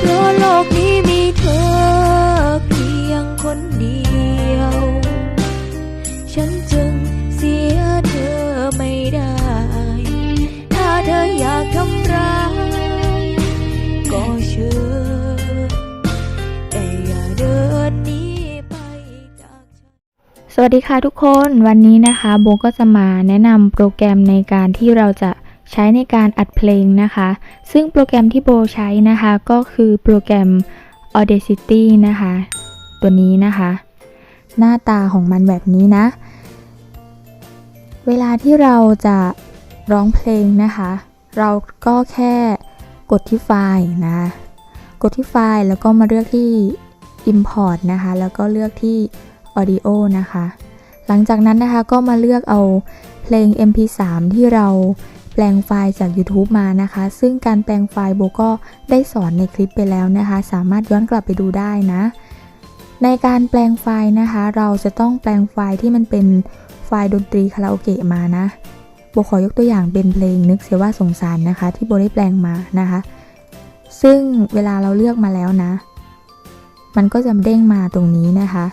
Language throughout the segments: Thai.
เพราะโลกนี้มีเธอเพียงคนเดียว ฉันจึงเสียเธอไม่ได้ ถ้าเธออยากทำร้าย ก็เชิญแต่อย่าเดินหนีไปจากฉัน สวัสดีค่ะทุกคน วันนี้นะคะโบก็จะมาแนะนำโปรแกรมในการที่เราจะ ใช้ในการอัดเพลงนะคะ ซึ่งโปรแกรมที่โบใช้นะคะก็คือโปรแกรม Audacity นะคะ ตัวนี้นะคะ หน้าตาของมันแบบนี้นะ เวลาที่เราจะร้องเพลงนะคะ เราก็แค่กดที่ไฟล์นะ กดที่ไฟล์แล้วก็มาเลือกที่ Import นะคะ แล้วก็เลือกที่ Audio นะคะ หลังจากนั้นนะคะก็มาเลือกเอาเพลง MP3 ที่เรา ปลงไฟล์จาก YouTube มานะคะ ซึ่งการแปลงไฟล์โบก็ได้สอนในคลิปไปแล้วนะคะ สามารถย้อนกลับไปดูได้นะ ในการแปลงไฟล์นะคะ เราจะต้องแปลงไฟล์ที่มันเป็นไฟล์ดนตรีคาราโอเกะมานะโบขอยกตัวอย่างเป็นเพลงนึกเสียว่าสงสารนะคะ ที่โบได้แปลงมานะคะ ซึ่งเวลาเราเลือกมาแล้วนะ มันก็จะเด้งมาตรงนี้นะคะ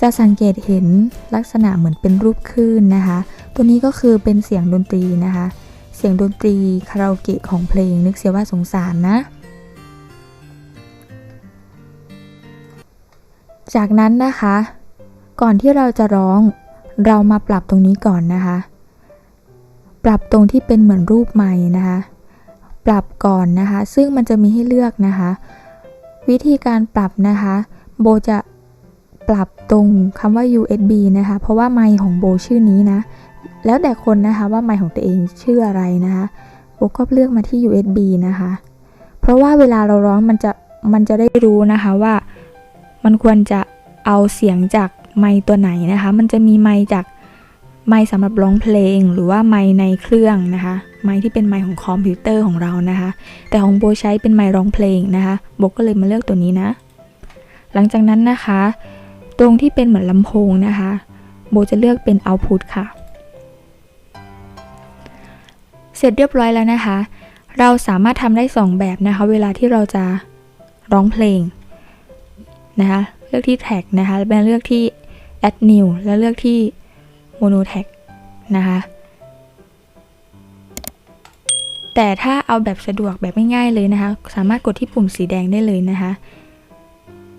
จะสังเกตเห็นลักษณะเหมือนเป็นรูปคลื่นนะคะ ตัวนี้ก็คือเป็นเสียงดนตรีนะคะ เสียงดนตรีคาราโอเกะของเพลงนึกเสียว่าสงสารนะ จากนั้นนะคะ ก่อนที่เราจะร้องเรามาปรับตรงนี้ก่อนนะคะ ปรับตรงที่เป็นเหมือนรูปไม้นะคะ ปรับก่อนนะคะ ซึ่งมันจะมีให้เลือกนะคะ วิธีการปรับนะคะ โบจะปรับตรงคำว่า USB นะคะ เพราะว่าไมค์ของโบชื่อนี้นะ แล้วแต่คนนะคะว่าไมค์ของตัวเองชื่ออะไรนะคะโบก็เลือกมาที่ USB นะคะ เพราะว่าเวลาเราร้องมันจะมันจะได้รู้นะคะว่ามันควรจะเอาเสียงจากไมค์ตัวไหนนะคะ มันจะมีไมค์จากไมค์สำหรับร้องเพลง หรือว่าไมค์ในเครื่องนะคะ ไมค์ที่เป็นไมค์ของคอมพิวเตอร์ของเรานะคะ แต่ของโบใช้เป็นไมค์ร้องเพลงนะคะโบก็เลยมาเลือกตัวนี้นะ หลังจากนั้นนะคะ ตรงที่เป็นเหมือนลำโพงนะคะ โบจะเลือกเป็น output ค่ะ เสร็จเรียบร้อยแล้วนะคะ เราสามารถทำได้ 2 แบบนะคะ เวลาที่เราจะร้องเพลงนะคะเลือกที่ tag นะคะแล้วเลือกที่ add new แล้วเลือกที่ mono tag นะคะแต่ถ้าเอาแบบสะดวกแบบง่ายๆเลยนะคะ สามารถกดที่ปุ่มสีแดงได้เลยนะคะ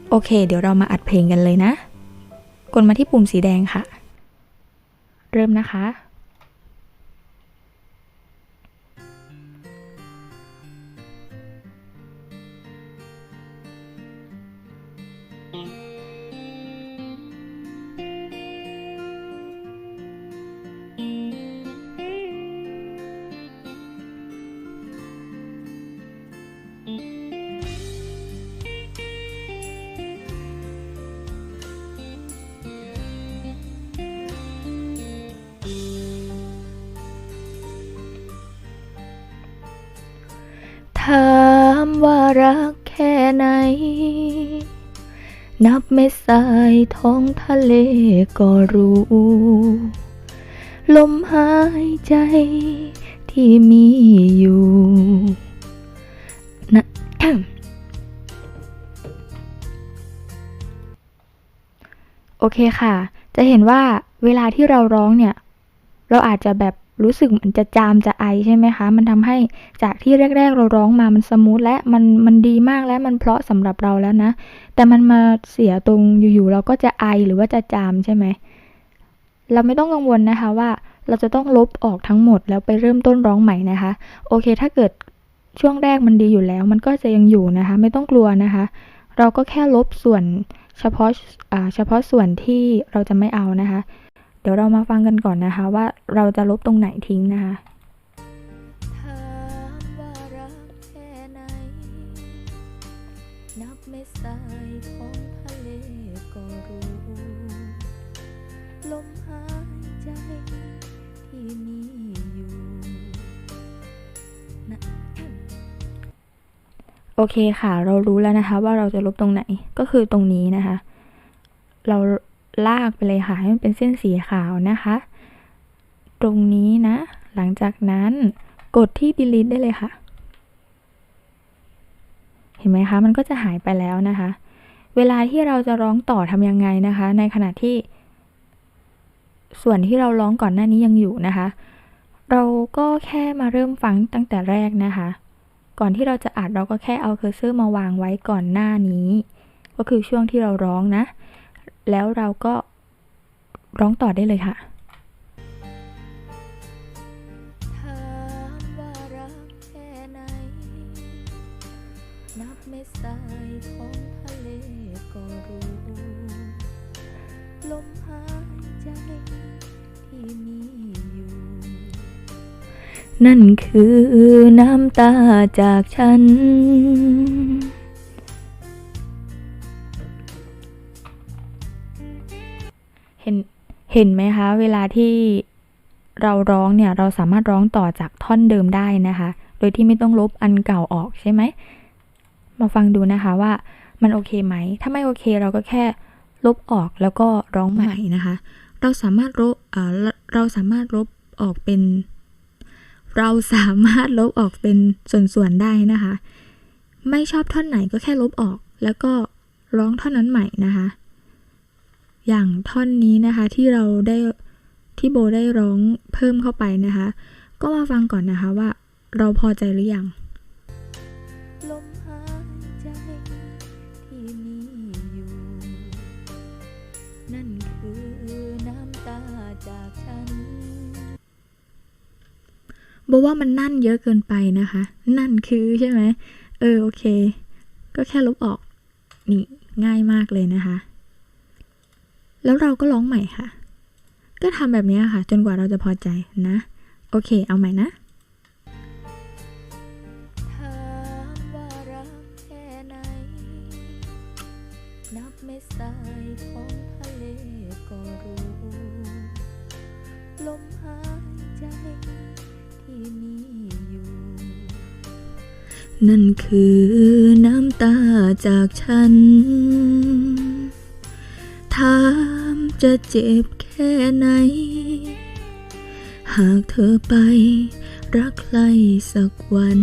โอเค เดี๋ยวเรามาอัดเพลงกันเลยนะ กดมาที่ปุ่มสีแดงค่ะ เริ่มนะคะ รักแค่ไหน นับเม็ดทรายท้องทะเลก็รู้ ลมหายใจที่มีอยู่นะโอเคค่ะ จะเห็นว่าเวลาที่เราร้องเนี่ย เราอาจจะแบบ รู้สึกเหมือนจะจามจะไอใช่ไหมคะ มันทำให้จากที่แรก ๆ เราร้องมามันสมูทและมันมันดีมากและมันเพราะสำหรับเราแล้วนะ แต่มันมาเสียตรงอยู่ๆเราก็จะไอหรือว่าจะจามใช่ไหม เราไม่ต้องกังวลนะคะว่าเราจะต้องลบออกทั้งหมดแล้วไปเริ่มต้นร้องใหม่นะคะ โอเค ถ้าเกิดช่วงแรกมันดีอยู่แล้ว มันก็จะยังอยู่นะคะ ไม่ต้องกลัวนะคะ เราก็แค่ลบส่วนเฉพาะอ่าเฉพาะส่วนที่เราจะไม่เอานะคะ ดี๋ยวเรามาฟังกันก่อนนะคะ ว่าเราจะลบตรงไหนทิ้งนะคะถามว่ารักแค่ไหนนับเม็ดทรายท้องทะเลก็รู้ลมหายใจที่มีอยู่นะโอเคค่ะ เรารู้แล้วนะคะ ว่าเราจะลบตรงไหนก็คือตรงนี้นะคะ เรา ลากไปเลยค่ะให้มันเป็นเส้นสีขาวนะคะ ตรงนี้นะ หลังจากนั้นกดที่ delete ได้เลยค่ะ เห็นไหมคะ มันก็จะหายไปแล้วนะคะ เวลาที่เราจะร้องต่อทำยังไงนะคะ ในขณะที่ ส่วนที่เราร้องก่อนหน้านี้ยังอยู่นะคะ เราก็แค่มาเริ่มฟังตั้งแต่แรกนะคะ ก่อนที่เราจะอัดเราก็แค่เอาเคอร์เซอร์มาวางไว้ก่อนหน้านี้ ก็คือช่วงที่เราร้องนะ แล้วเราก็ร้องต่อได้เลยค่ะถามว่ารักแค่ไหนนับเม็ดทรายของทะเลก็รู้ลมหายใจที่มีอยู่นั่นคือน้ำตาจากฉัน เห็นเห็นไหมคะ เวลาที่เราร้องเนี่ยเราสามารถร้องต่อจากท่อนเดิมได้นะคะ โดยที่ไม่ต้องลบอันเก่าออกใช่ไหม มาฟังดูนะคะว่ามันโอเคไหม ถ้าไม่โอเคเราก็แค่ลบออกแล้วก็ร้องใหม่นะคะ เราสามารถลบเอ่อเราสามารถลบออกเป็น เราสามารถลบออกเป็นส่วนๆได้นะคะ ไม่ชอบท่อนไหนก็แค่ลบออก แล้วก็ร้องท่อนนั้นใหม่นะคะ อย่างท่อนนี้นะคะที่เราได้ที่โบได้ร้องเพิ่มเข้าไปนะคะ ก็มาฟังก่อนนะคะว่าเราพอใจหรือยังลมหายใจที่มีอยู่ นั่นคือน้ำตาจากฉันบอกว่ามันนั่นเยอะเกินไปนะคะ นั่นคือใช่ไหมเออโอเค ก็แค่ลบออก นี่ง่ายมากเลยนะคะ แล้วเราก็ร้องใหม่ค่ะ ก็ทำแบบนี้ค่ะ จนกว่าเราจะพอใจนะ โอเค เอาใหม่นะถามว่ารักแค่ไหนนับเม็ดทรายของทะเลก็รู้ ลมหายใจที่มีอยู่ นั่นคือน้ำตาจากฉัน ถามจะเจ็บแค่ไหน หากเธอไปรักใครสักวัน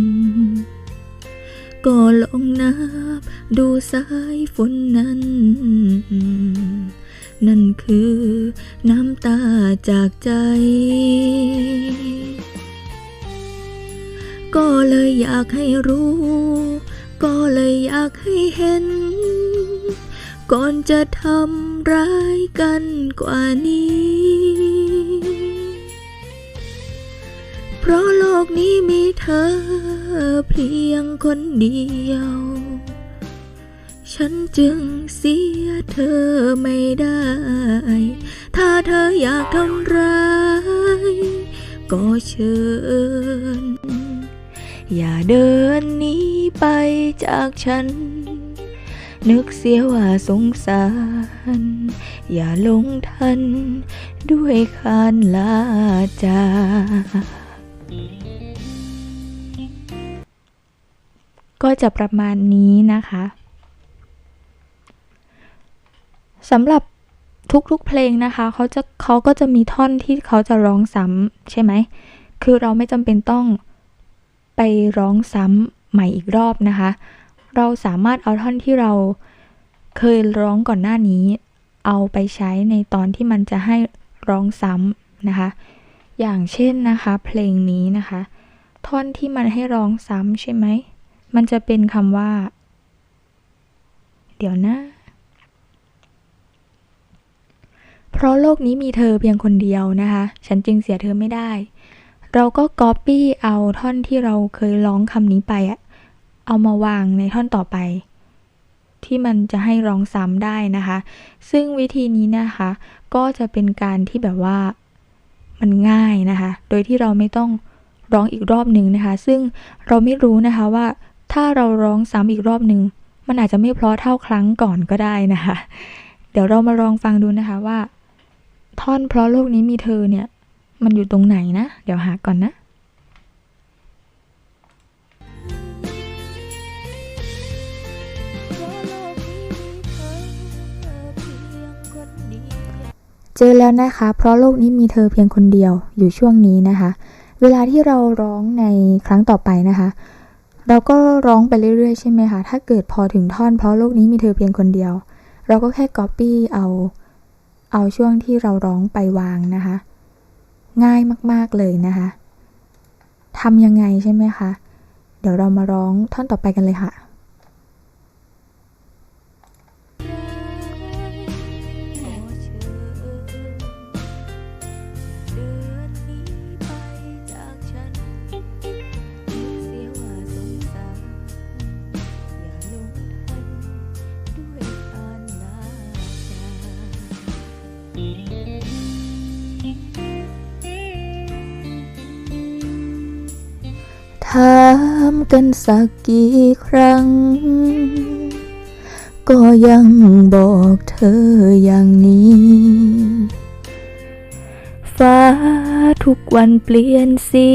ก็ลองนับดูสายฝนนั้น นั่นคือน้ำตาจากใจ ก็เลยอยากให้รู้ ก็เลยอยากให้เห็น ก่อนจะทำ ร้ายกันกว่านี้ เพราะโลกนี้มีเธอเพียงคนเดียว ฉันจึงเสียเธอไม่ได้ ถ้าเธออยากทำร้าย ก็เชิญ อย่าเดินหนีไปจากฉัน นึกเสียว่าสงสาร อย่าหลงทัน ด้วยคานลาจา ก็จะประมาณนี้นะคะสำหรับทุกๆเพลงนะคะเขาจะเขาก็จะมีท่อนที่เขาจะร้องซ้ำใช่ไหม คือเราไม่จำเป็นต้องไปร้องซ้ำใหม่อีกรอบนะคะ เราสามารถเอาท่อนที่เราเคยร้องก่อนหน้านี้ เอาไปใช้ในตอนที่มันจะให้ร้องซ้ำนะคะ อย่างเช่นนะคะ เพลงนี้นะคะ ท่อนที่มันให้ร้องซ้ำใช่ไหม มันจะเป็นคำว่า เดี๋ยวนะเพราะโลกนี้มีเธอเพียงคนเดียวนะคะ ฉันจึงเสียเธอไม่ได้ เราก็ก๊อปปี้เอาท่อนที่เราเคยร้องคำนี้ไปอะ เอามาวางในท่อนต่อไป ที่มันจะให้ร้องซ้ำได้นะคะ ซึ่งวิธีนี้นะคะ ก็จะเป็นการที่แบบว่ามันง่ายนะคะ โดยที่เราไม่ต้องร้องอีกรอบหนึ่งนะคะ ซึ่งเราไม่รู้นะคะว่าถ้าเราร้องซ้ำอีกรอบหนึ่งมันอาจจะไม่เพราะเท่าครั้งก่อนก็ได้นะคะ เดี๋ยวเรามาลองฟังดูนะคะว่า ท่อนเพราะโลกนี้มีเธอเนี่ย มันอยู่ตรงไหนนะ เดี๋ยวหาก่อนนะ เจอแล้วนะคะ เพราะโลกนี้มีเธอเพียงคนเดียวอยู่ช่วงนี้นะคะ เวลาที่เราร้องในครั้งต่อไปนะคะ เราก็ร้องไปเรื่อยๆ ใช่ไหมคะ ถ้าเกิดพอถึงท่อน เพราะโลกนี้มีเธอเพียงคนเดียว เราก็แค่ copy เอาเอาช่วงที่เราร้องไปวางนะคะ ง่ายมากๆเลยนะคะทำยังไงใช่ไหมคะ เดี๋ยวเรามาร้องท่อนต่อไปกันเลยค่ะ ถามกันสักกี่ครั้ง ก็ยังบอกเธออย่างนี้ ฟ้าทุกวันเปลี่ยนสี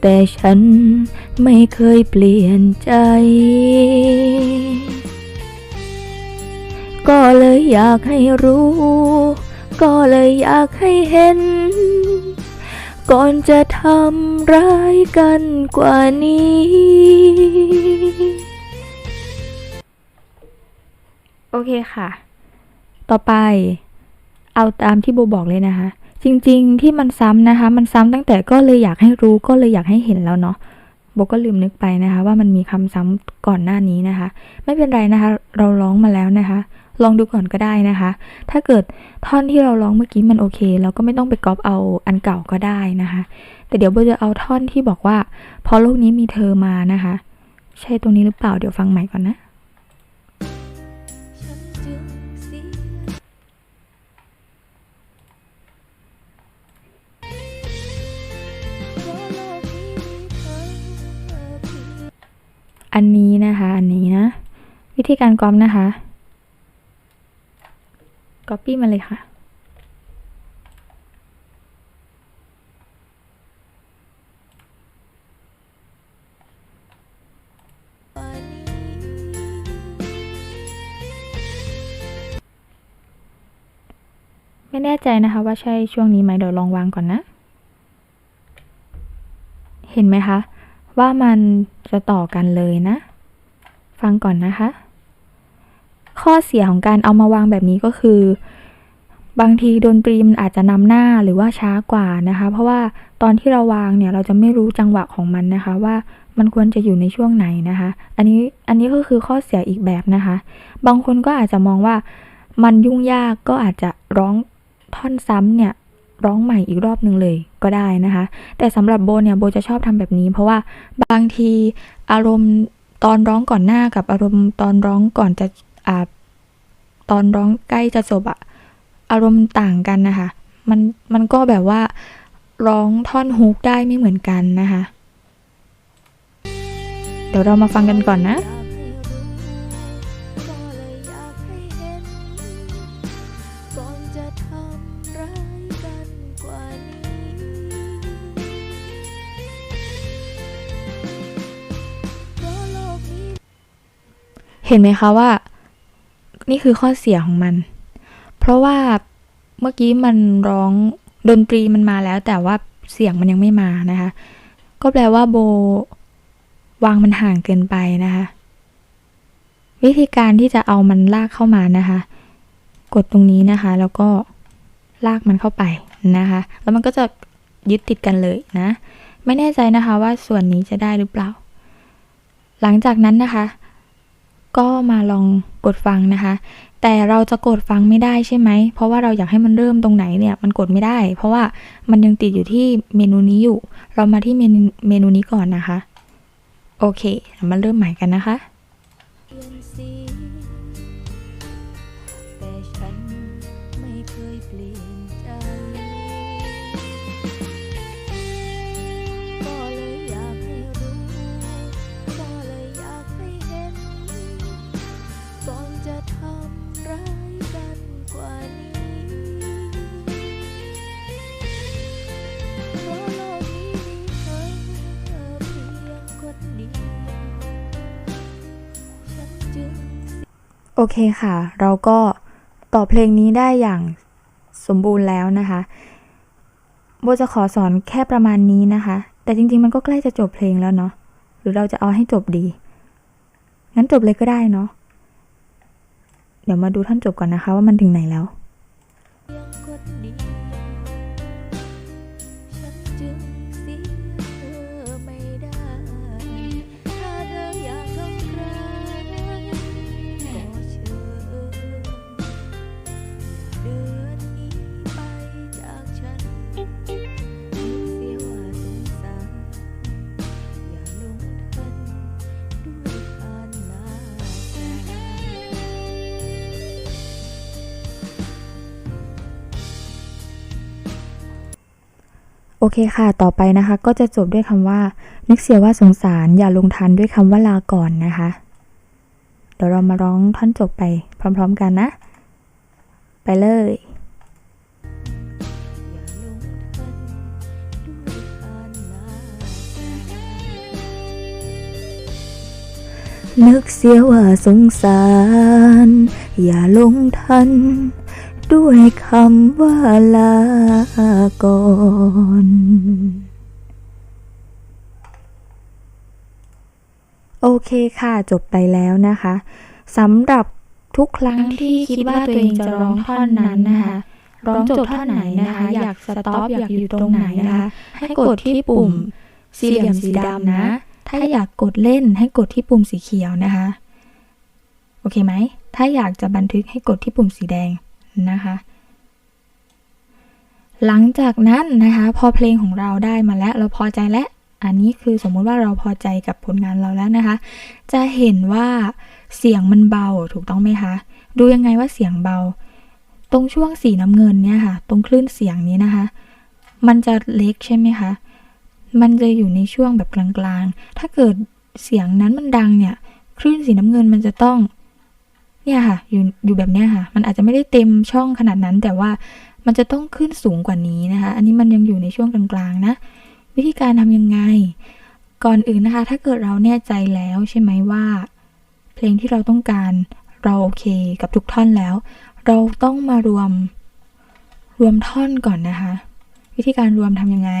แต่ฉันไม่เคยเปลี่ยนใจ ก็เลยอยากให้รู้ ก็เลยอยากให้เห็น ก่อนจะทำร้ายกันกว่านี้ โอเคค่ะ ต่อไป เอาตามที่โบบอกเลยนะคะ จริงๆที่มันซ้ำนะคะ มันซ้ำตั้งแต่ก็เลยอยากให้รู้ก็เลยอยากให้เห็นแล้วเนาะโบก็ลืมนึกไปนะคะ ว่ามันมีคำซ้ำก่อนหน้านี้นะคะ ไม่เป็นไรนะคะ เราร้องมาแล้วนะคะ ลองดูก่อนก็ได้นะคะ ถ้าเกิดท่อนที่เราร้องเมื่อกี้มันโอเค เราก็ไม่ต้องไปก๊อปเอาอันเก่าก็ได้นะคะ แต่เดี๋ยวโบจะเอาท่อนที่บอกว่า พอโลกนี้มีเธอมานะคะ ใช่ตรงนี้หรือเปล่าเดี๋ยวฟังใหม่ก่อนนะอันนี้นะคะ อันนี้นะ วิธีการก๊อปนะคะ ก๊อปปี้มาเลยค่ะ ไม่แน่ใจนะคะว่าใช่ช่วงนี้ไหมเดี๋ยวลองวางก่อนนะ เห็นไหมคะ ว่ามันจะต่อกันเลยนะ ฟังก่อนนะคะ ข้อเสียของการเอามาวางแบบนี้ก็คือ บางทีดนตรีมันอาจจะนำหน้าหรือว่าช้ากว่านะคะ เพราะว่าตอนที่เราวางเนี่ยเราจะไม่รู้จังหวะของมันนะคะว่ามันควรจะอยู่ในช่วงไหนนะคะ อันนี้อันนี้ก็คือข้อเสียอีกแบบนะคะ บางคนก็อาจจะมองว่ามันยุ่งยากก็อาจจะร้องท่อนซ้ำเนี่ยร้องใหม่อีกรอบหนึ่งเลยก็ได้นะคะ แต่สำหรับโบเนี่ยโบจะชอบทำแบบนี้ เพราะว่าบางทีอารมณ์ตอนร้องก่อนหน้ากับอารมณ์ตอนร้องก่อนจะ อ่าตอนร้องใกล้จะจบอะอารมณ์ต่างกันนะคะ มันมันก็แบบว่าร้องท่อนฮุกได้ไม่เหมือนกันนะคะ เดี๋ยวเรามาฟังกันก่อนนะเห็นไหมคะว่า นี่คือข้อเสียของมัน เพราะว่าเมื่อกี้มันร้องดนตรีมันมาแล้ว แต่ว่าเสียงมันยังไม่มานะคะ ก็แปลว่าโบ วางมันห่างเกินไปนะคะ วิธีการที่จะเอามันลากเข้ามานะคะ กดตรงนี้นะคะ แล้วก็ลากมันเข้าไปนะคะ แล้วมันก็จะยึดติดกันเลยนะ ไม่แน่ใจนะคะว่าส่วนนี้จะได้หรือเปล่า หลังจากนั้นนะคะ ก็มาลองกดฟังนะคะ แต่เราจะกดฟังไม่ได้ใช่ไหม เพราะว่าเราอยากให้มันเริ่มตรงไหนเนี่ยมันกดไม่ได้ เพราะว่ามันยังติดอยู่ที่เมนูนี้อยู่ เรามาที่เมนูเมนูนี้ก่อนนะคะ โอเค มาเริ่มใหม่กันนะคะ โอเคค่ะ เราก็ต่อเพลงนี้ได้อย่างสมบูรณ์แล้วนะคะโบจะขอสอนแค่ประมาณนี้นะคะ แต่จริงๆมันก็ใกล้จะจบเพลงแล้วเนาะ หรือเราจะเอาให้จบดี งั้นจบเลยก็ได้เนาะ เดี๋ยวมาดูท่อนจบก่อนนะคะว่ามันถึงไหนแล้ว โอเคค่ะ ต่อไปนะคะ ก็จะจบด้วยคำว่า นึกเสียว่าสงสารอย่าลงทันด้วยคำว่าลาก่อนนะคะ เดี๋ยวเรามาร้องท่อนจบไปพร้อม ๆ กันนะ ไปเลยนึกเสียว่าสงสาร อย่าลงทัน ด้วยคำว่าลาก่อนโอเคค่ะจบไปแล้วนะคะสำหรับทุกครั้งที่คิดว่าตัวเองจะร้องท่อนนั้นนะคะร้องจบท่อนไหนนะคะ อยากสต็อปอยากอยู่ตรงไหนนะคะ ให้กดที่ปุ่มสี่เหลี่ยมสีดำนะ ถ้าอยากกดเล่นให้กดที่ปุ่มสีเขียวนะคะ โอเคไหม ถ้าอยากจะบันทึกให้กดที่ปุ่มสีแดง นะคะ หลังจากนั้นนะคะพอเพลงของเราได้มาแล้วเราพอใจแล้วอันนี้คือสมมุติว่าเราพอใจกับผลงานเราแล้วนะคะ จะเห็นว่าเสียงมันเบาถูกต้องไหมคะ ดูยังไงว่าเสียงเบา ตรงช่วงสีน้ำเงินเนี่ยค่ะ ตรงคลื่นเสียงนี้นะคะ มันจะเล็กใช่ไหมคะ มันจะอยู่ในช่วงแบบกลางๆ ถ้าเกิดเสียงนั้นมันดังเนี่ย คลื่นสีน้ำเงินมันจะต้อง เนี่ยค่ะอยู่อยู่แบบเนี้ยค่ะ มันอาจจะไม่ได้เต็มช่องขนาดนั้น แต่ว่ามันจะต้องขึ้นสูงกว่านี้นะคะ อันนี้มันยังอยู่ในช่วงกลางๆนะ วิธีการทำยังไง ก่อนอื่นนะคะ ถ้าเกิดเราแน่ใจแล้วใช่ไหมว่า เพลงที่เราต้องการเราโอเคกับทุกท่อนแล้ว เราต้องมารวมรวมท่อนก่อนนะคะ วิธีการรวมทำยังไง